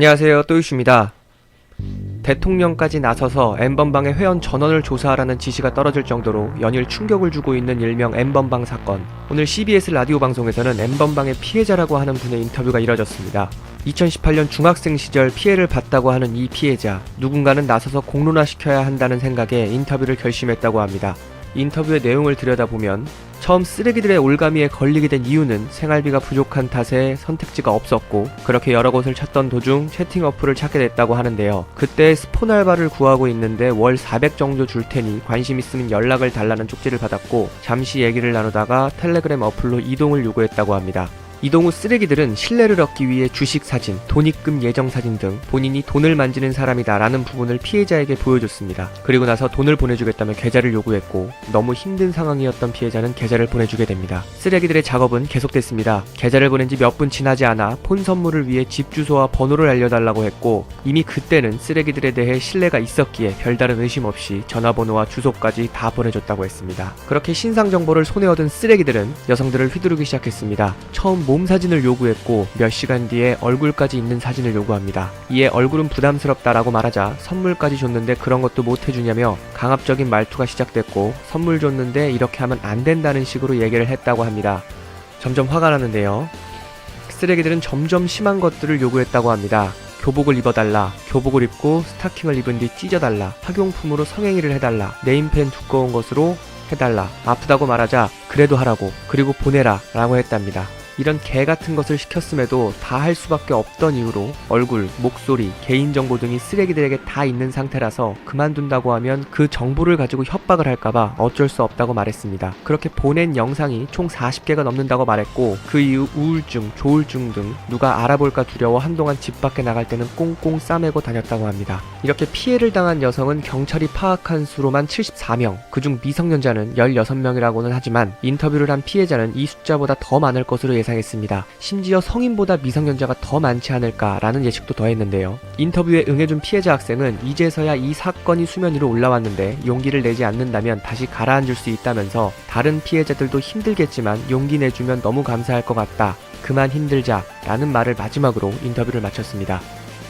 안녕하세요. 또유슈입니다. 대통령까지 나서서 N번방의 회원 전원을 조사하라는 지시가 떨어질 정도로 연일 충격을 주고 있는 일명 N번방 사건. 오늘 CBS 라디오 방송에서는 N번방의 피해자라고 하는 분의 인터뷰가 이뤄졌습니다. 2018년 중학생 시절 피해를 봤다고 하는 이 피해자. 누군가는 나서서 공론화시켜야 한다는 생각에 인터뷰를 결심했다고 합니다. 인터뷰의 내용을 들여다보면 처음 쓰레기들의 올가미에 걸리게 된 이유는 생활비가 부족한 탓에 선택지가 없었고 그렇게 여러 곳을 찾던 도중 채팅 어플을 찾게 됐다고 하는데요. 그때 스폰 알바를 구하고 있는데 월 400 정도 줄 테니 관심 있으면 연락을 달라는 쪽지를 받았고 잠시 얘기를 나누다가 텔레그램 어플로 이동을 요구했다고 합니다. 이동 후 쓰레기들은 신뢰를 얻기 위해 주식 사진, 돈입금 예정 사진 등 본인이 돈을 만지는 사람이다 라는 부분을 피해자에게 보여줬습니다. 그리고 나서 돈을 보내주겠다며 계좌를 요구했고 너무 힘든 상황이었던 피해자는 계좌를 보내주게 됩니다. 쓰레기들의 작업은 계속됐습니다. 계좌를 보낸 지 몇 분 지나지 않아 폰 선물을 위해 집 주소와 번호를 알려달라고 했고 이미 그때는 쓰레기들에 대해 신뢰가 있었기에 별다른 의심 없이 전화번호와 주소까지 다 보내줬다고 했습니다. 그렇게 신상 정보를 손에 얻은 쓰레기들은 여성들을 휘두르기 시작했습니다. 처음 몸 사진을 요구했고 몇 시간 뒤에 얼굴까지 있는 사진을 요구합니다. 이에 얼굴은 부담스럽다라고 말하자 선물까지 줬는데 그런 것도 못 해주냐며 강압적인 말투가 시작됐고 선물 줬는데 이렇게 하면 안 된다는 식으로 얘기를 했다고 합니다. 점점 화가 나는데요. 쓰레기들은 점점 심한 것들을 요구했다고 합니다. 교복을 입어달라, 교복을 입고 스타킹을 입은 뒤 찢어달라, 학용품으로 성행위를 해달라, 네임펜 두꺼운 것으로 해달라, 아프다고 말하자 그래도 하라고, 그리고 보내라 라고 했답니다. 이런 개 같은 것을 시켰음에도 다 할 수밖에 없던 이유로 얼굴, 목소리, 개인정보 등이 쓰레기들에게 다 있는 상태라서 그만둔다고 하면 그 정보를 가지고 협박을 할까봐 어쩔 수 없다고 말했습니다. 그렇게 보낸 영상이 총 40개가 넘는다고 말했고 그 이후 우울증, 조울증 등 누가 알아볼까 두려워 한동안 집 밖에 나갈 때는 꽁꽁 싸매고 다녔다고 합니다. 이렇게 피해를 당한 여성은 경찰이 파악한 수로만 74명, 그중 미성년자는 16명이라고는 하지만 인터뷰를 한 피해자는 이 숫자보다 더 많을 것으로 예상 했습니다. 심지어 성인보다 미성년자가 더 많지 않을까라는 예측도 더했는데요. 인터뷰에 응해준 피해자 학생은 이제서야 이 사건이 수면 위로 올라왔는데 용기를 내지 않는다면 다시 가라앉을 수 있다면서 다른 피해자들도 힘들겠지만 용기 내주면 너무 감사할 것 같다. 그만 힘들자 라는 말을 마지막으로 인터뷰를 마쳤습니다.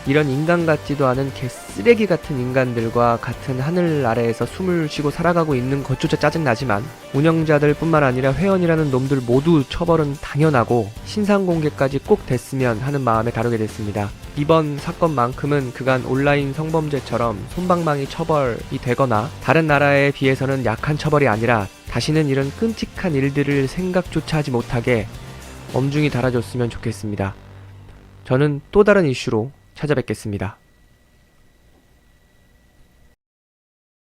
이런 인간 같지도 않은 개 쓰레기 같은 인간들과 같은 하늘 아래에서 숨을 쉬고 살아가고 있는 것조차 짜증나지만 운영자들 뿐만 아니라 회원이라는 놈들 모두 처벌은 당연하고 신상 공개까지 꼭 됐으면 하는 마음에 다루게 됐습니다. 이번 사건만큼은 그간 온라인 성범죄처럼 솜방망이 처벌이 되거나 다른 나라에 비해서는 약한 처벌이 아니라 다시는 이런 끔찍한 일들을 생각조차 하지 못하게 엄중히 달아줬으면 좋겠습니다. 저는 또 다른 이슈로 찾아뵙겠습니다.